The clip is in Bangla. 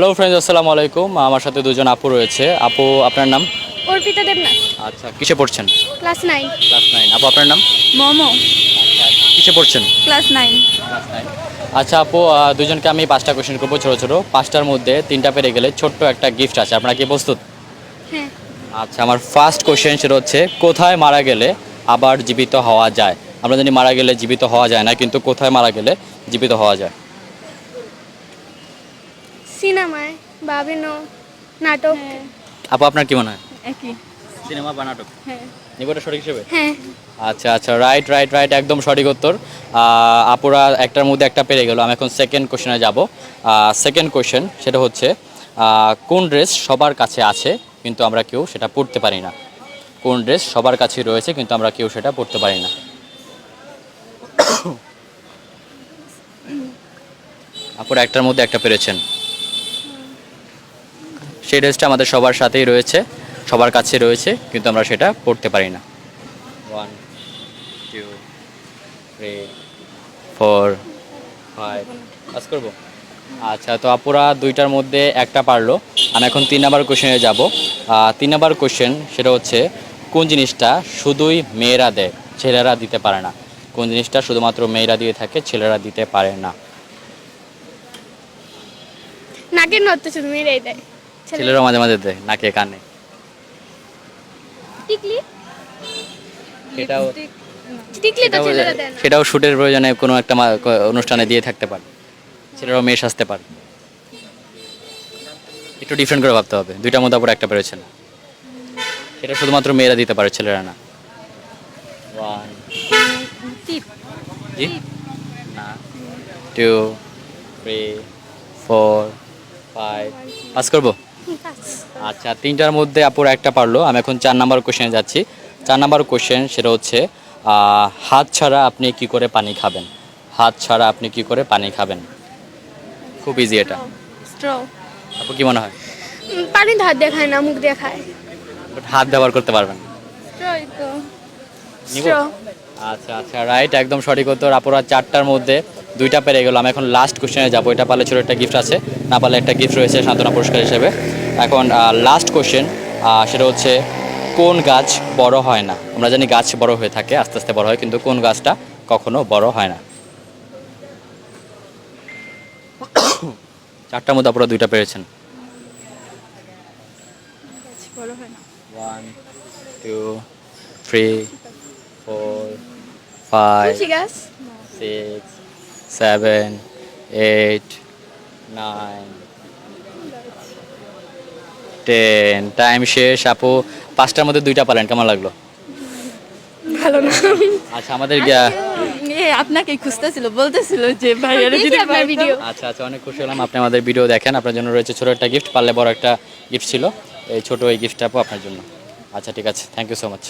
হ্যালো ফ্রেন্ডস আসসালামু আলাইকুম। আমার সাথে দুজন আপু রয়েছে। আপু আপনার নাম? অর্পিতা দেবনাথ। আচ্ছা কিসে পড়ছেন? Class nine. Class nine. আপু আপনার নাম? মোমো। কিসে পড়ছেন? Class nine. Class nine. আচ্ছা আপু দুজনকে আমি পাঁচটা কোশ্চেন করব ছোটো ছোটো। পাঁচটার মধ্যে তিনটা পেরে গেলে ছোট্ট একটা গিফট আছে। আপনারা কি প্রস্তুত? হ্যাঁ। আচ্ছা আমার ফার্স্ট কোশ্চেন সেটা হচ্ছে কোথায় মারা গেলে আবার জীবিত হওয়া যায়? আমরা জানি মারা গেলে জীবিত হওয়া যায় না কিন্তু কোথায় মারা গেলে জীবিত হওয়া যায়? সিনেমায় বা বিভিন্ন নাটক। আপু আপনার কি মনে হয়? একই। সিনেমা বা নাটক? হ্যাঁ। নিবটা সঠিক হিসেবে? হ্যাঁ। আচ্ছা আচ্ছা রাইট রাইট রাইট একদম সঠিক উত্তর। আপুরা একটার মধ্যে একটা পেরে গেল। আমি এখন সেকেন্ড কোশ্চেনে যাব। সেকেন্ড কোশ্চেন সেটা হচ্ছে কোন ড্রেস সবার কাছে আছে কিন্তু আমরা কেউ সেটা পরতে পারি না? কোন ড্রেস সবার কাছে রয়েছে কিন্তু আমরা কেউ সেটা পরতে পারি না? আপুরা একটার মধ্যে একটা পেরেছেন। সেই ড্রেসটা আমাদের সবার সাথেই রয়েছে, সবার কাছে রয়েছে, কিন্তু আমরা সেটা পরতে পারি না। One two three four five pass করব? আচ্ছা তো আপুরা দুইটার মধ্যে একটা পারল। আমি এখন তিন নাম্বার কোশ্চেনে যাব। তিন নাম্বার কোশ্চেন সেটা হচ্ছে, কোন জিনিসটা শুধুই মেয়েরা দেয়, ছেলেরা দিতে পারে না? কোন জিনিসটা শুধুমাত্র মেয়েরা দিয়ে থাকে, ছেলেরা দিতে পারে না? নাকের নড়তে শুধু মেয়েরাই দেয়। ছেলেরা মাঝে মাঝে দেয় নাকে কানে। টিকলি? সেটাও টিকলি তো সেটাও ছেলেরা দেয় না। সেটাও শুটের প্রয়োজনে কোনো একটা মা- অনুষ্ঠানে দিয়ে থাকতে পারে। ছেলেরাও মেয়ে সাজতে পারে। একটু ডিফারেন্ট করে ভাবতে হবে। দুইটার মধ্যে আবার একটা পেরেছেন এটা শুধুমাত্র মেয়েরা দিতে পারে ছেলেরা না। ওয়ান জি? না। Two three four five pass করব? আচ্ছা তিনটার মধ্যে আপুর একটা পারল। আমি এখন চার নাম্বার কোশ্চেনে যাচ্ছি। চার নাম্বার কোশ্চেন সেটা হচ্ছে হাত ছাড়া আপনি কি করে পানি খাবেন? হাত ছাড়া আপনি কি করে পানি খাবেন? খুব ইজি এটা। আপু কি মনে হয়? পানি হাত দেখায় না মুখ দেখায় But হাত ব্যবহার করতে পারবেন। আচ্ছা আচ্ছা রাইট একদম সঠিক উত্তর। আপুরা চারটার মধ্যে দুইটা পেরে গেল। আমি এখন লাস্ট কোশ্চেনে যাব। এটা পারলে ছোট একটা গিফট আছে না পারলে একটা গিফট রয়েছে সান্ত্বনা পুরস্কার হিসেবে। এখন লাস্ট কোশ্চেন সেটা হচ্ছে কোন গাছ বড় হয় না? আমরা জানি গাছ বড় হয়ে থাকে আস্তে আস্তে বড় হয় কিন্তু কোন গাছটা কখনো বড় হয় না? চারটার মধ্যে আপনারা দুইটা পেরেছেন। One two three four five six, seven, eight, nine, ten time শেষ আপু। পাঁচটার মধ্যে দুইটা পালেন কেমন লাগল? ভালো না। আচ্ছা আমাদের আপনাকে খুঁজতেছিল বলতেছিল যে ভাইয়ারা যদি আপনার ভিডিও আচ্ছা আচ্ছা অনেক খুশি হলাম। আপনি আমাদের ভিডিও দেখেন আপনার জন্য রয়েছে ছোট একটা গিফট পারলে বড় একটা গিফট ছিল। এই ছোট এই গিফটটা আপু আপনার জন্য। আচ্ছা ঠিক আছে। Thank you so much